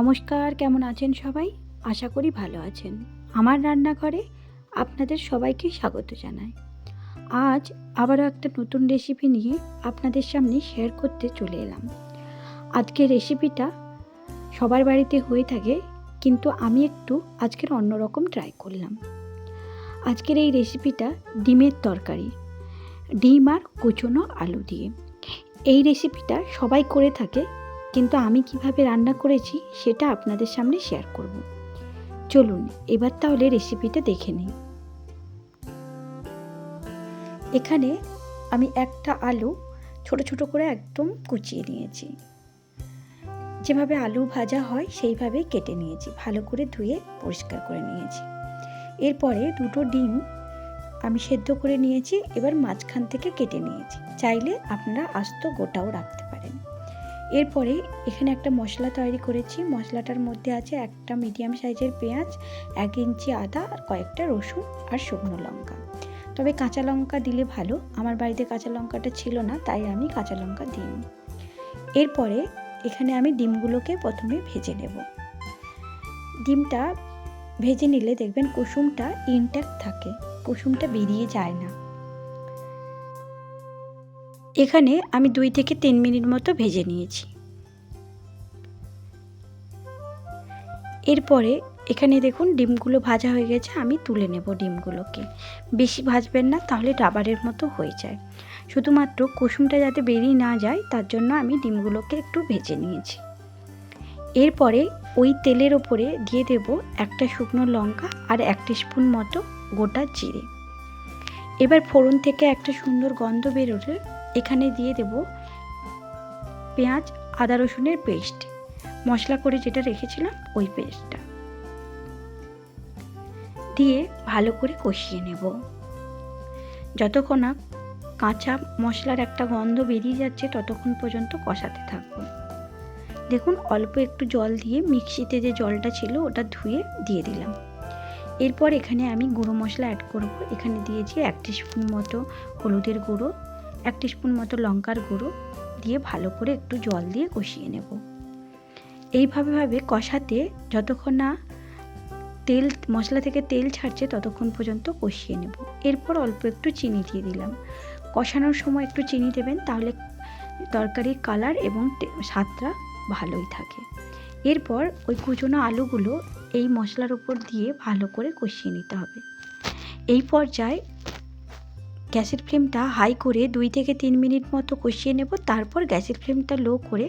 নমস্কার, কেমন আছেন সবাই? আশা করি ভালো আছেন। আমার রান্নাঘরে আপনাদের সবাইকে স্বাগত জানাই। আজ আবারও একটা নতুন রেসিপি নিয়ে আপনাদের সামনে শেয়ার করতে চলে এলাম। আজকের রেসিপিটা সবার বাড়িতে হয়ে থাকে, কিন্তু আমি একটু আজকের অন্যরকম ট্রাই করলাম। আজকের এই রেসিপিটা ডিমের তরকারি, ডিম আর কুচনো আলু দিয়ে। এই রেসিপিটা সবাই করে থাকে কিন্তু আমি কীভাবে রান্না করেছি সেটা আপনাদের সামনে শেয়ার করব। চলুন, এবার তাহলে রেসিপিটা দেখে নিই। এখানে আমি একটা আলু ছোট ছোট করে একদম কুচিয়ে নিয়েছি। যেভাবে আলু ভাজা হয় সেইভাবে কেটে নিয়েছি, ভালো করে ধুয়ে পরিষ্কার করে নিয়েছি। এরপরে দুটো ডিম আমি সেদ্ধ করে নিয়েছি, এবার মাঝখান থেকে কেটে নিয়েছি। চাইলে আপনারা আস্ত গোটাও রাখতে পারেন। এরপরে এখানে একটা মশলা তৈরি করেছি। মশলাটার মধ্যে আছে একটা মিডিয়াম সাইজের পেঁয়াজ, এক ইঞ্চি আদা আর কয়েকটা রসুন আর শুকনো লঙ্কা। তবে কাঁচা লঙ্কা দিলে ভালো, আমার বাড়িতে কাঁচা লঙ্কাটা ছিল না, তাই আমি কাঁচা লঙ্কা দিইনি। এরপরে এখানে আমি ডিমগুলোকে প্রথমে ভেজে নেব। ডিমটা ভেজে নিলে দেখবেন কুসুমটা ইনট্যাক্ট থাকে, কুসুমটা বেরিয়ে যায় না। এখানে আমি দুই থেকে তিন মিনিট মতো ভেজে নিয়েছি। এরপরে এখানে দেখুন ডিমগুলো ভাজা হয়ে গেছে, আমি তুলে নেব ডিমগুলোকে। বেশি ভাজবেন না, তাহলে রাবারের মতো হয়ে যায়। শুধুমাত্র কুসুমটা যাতে বেরিয়ে না যায়, তার জন্য আমি ডিমগুলোকে একটু ভেজে নিয়েছি। এরপরে ওই তেলের ওপরে দিয়ে দেব একটা শুকনো লঙ্কা আর এক স্পুন মতো গোটা জিরে। এবার ফোড়ন থেকে একটা সুন্দর গন্ধ বেরোলে এখানে দিয়ে দেব পেঁয়াজ, আদা রসুনের পেস্ট। মশলা করে যেটা রেখেছিলাম, ওই পেস্টটা। দিয়ে ভালো করে কষিয়ে নেব। যতক্ষণ না কাঁচা মশলার একটা গন্ধ বেরিয়ে যাচ্ছে, ততক্ষণ পর্যন্ত কষাতে থাকব। দেখুন, অল্প একটু জল দিয়ে মিক্সিতে যে জলটা ছিল, ওটা ধুয়ে দিয়ে দিলাম। এরপর এখানে আমি গুঁড়ো মশলা অ্যাড করব। এখানে দিয়েছি এক স্পুন মতো হলুদের গুঁড়ো এক স্পুন মতো লঙ্কার গুঁড়ো দিয়ে ভালো করে একটু জল দিয়ে কষিয়ে নেব। এইভাবে ভাবে কষাতে যতক্ষণ না তেল, মশলা থেকে তেল ছাড়ছে ততক্ষণ পর্যন্ত কষিয়ে নেব। এরপর অল্প একটু চিনি দিয়ে দিলাম। কষানোর সময় একটু চিনি দেবেন তাহলে তরকারির কালার এবং স্বাদটা ভালোই থাকে। এরপর ওই কুচনো আলুগুলো এই মশলার উপর দিয়ে ভালো করে কষিয়ে নিতে হবে। এই পর্যায়ে গ্যাসের ফ্লেমটা হাই করে দুই থেকে তিন মিনিট মতো কষিয়ে নেব, তারপর গ্যাসের ফ্লেমটা লো করে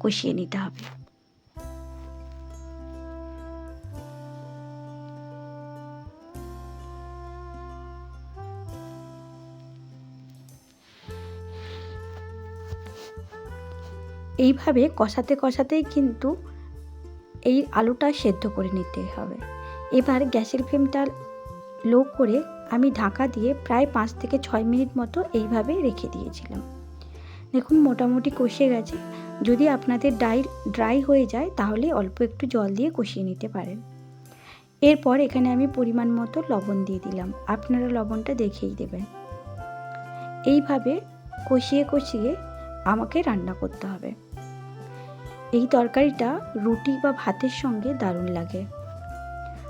কষিয়ে নিতে হবে। এইভাবে কষাতে কষাতেই কিন্তু এই আলুটা সেদ্ধ করে নিতে হবে। এবার গ্যাসের ফ্লেমটা লো করে আমি ঢাকা দিয়ে প্রায় পাঁচ থেকে ছয় মিনিট মতো এইভাবে রেখে দিয়েছিলাম। দেখুন, মোটামুটি কষে গেছে। যদি আপনাদের ড্রাই ড্রাই হয়ে যায়, তাহলে অল্প একটু জল দিয়ে কষিয়ে নিতে পারেন। এরপর এখানে আমি পরিমাণ মতো লবণ দিয়ে দিলাম। আপনারা লবণটা দেখেই দেবেন। এইভাবে কষিয়ে কষিয়ে আমাকে রান্না করতে হবে। এই তরকারিটা রুটি বা ভাতের সঙ্গে দারুণ লাগে।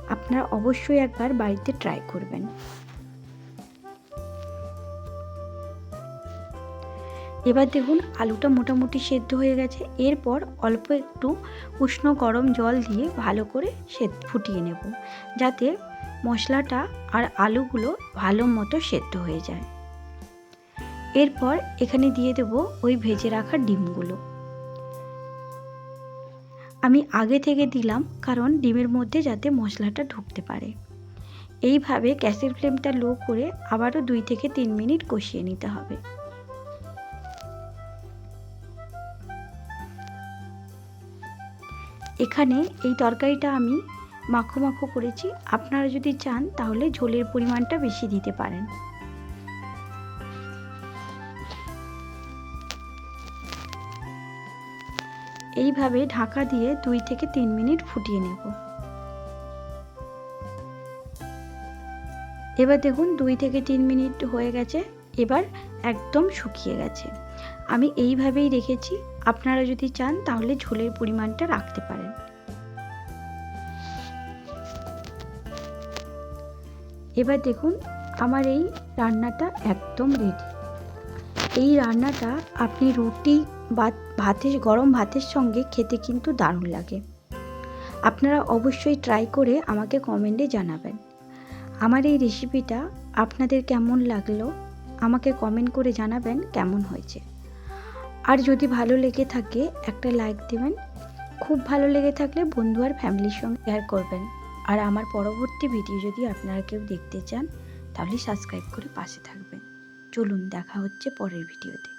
আপনারা অবশ্যই একবার বাড়িতে ট্রাই করবেন। এবার দেখুন আলুটা মোটামুটি সেদ্ধ হয়ে গেছে। এরপর অল্প একটু উষ্ণ গরম জল দিয়ে ভালো করে সেদ্ধ, ফুটিয়ে নেব। যাতে মশলাটা আর আলুগুলো ভালো মতো সেদ্ধ হয়ে যায়। এরপর এখানে দিয়ে দেব ওই ভেজে রাখা ডিমগুলো। আমি আগে থেকে দিলাম কারণ ডিমের মধ্যে যাতে মশলাটা ঢুকতে পারে। এইভাবে গ্যাসের ফ্লেমটা লো করে আবারও দুই থেকে তিন মিনিট কষিয়ে নিতে হবে। এখানে এই তরকারিটা আমি মাখো মাখো করেছি। আপনারা যদি চান, তাহলে ঝোলের পরিমাণটা বেশি দিতে পারেন। এইভাবে ঢাকা দিয়ে দুই থেকে তিন মিনিট ফুটিয়ে নেব। এবার দেখুন, দুই থেকে তিন মিনিট হয়ে গেছে। এবার একদম শুকিয়ে গেছে। আমি এইভাবেই রেখেছি। আপনারা যদি চান, তাহলে ঝোলের পরিমাণটা রাখতে পারেন। এবার দেখুন, আমার এই রান্নাটা একদম রেডি এই রান্নাটা আপনি রুটি বা ভাতের, গরম ভাতের সঙ্গে খেতে কিন্তু দারুণ লাগে। আপনারা অবশ্যই ট্রাই করে আমাকে কমেন্টে জানাবেন। আমার এই রেসিপিটা আপনাদের কেমন লাগল? আমাকে কমেন্ট করে জানাবেন কেমন হয়েছে। আর যদি ভালো লেগে থাকে, একটা লাইক দেবেন। খুব ভালো লেগে থাকলে বন্ধু আর ফ্যামিলির সঙ্গে শেয়ার করবেন। আর আমার পরবর্তী ভিডিও যদি আপনারা কেউ দেখতে চান, তাহলে সাবস্ক্রাইব করে পাশে থাকবেন। চলুন, দেখা হচ্ছে পরের ভিডিওতে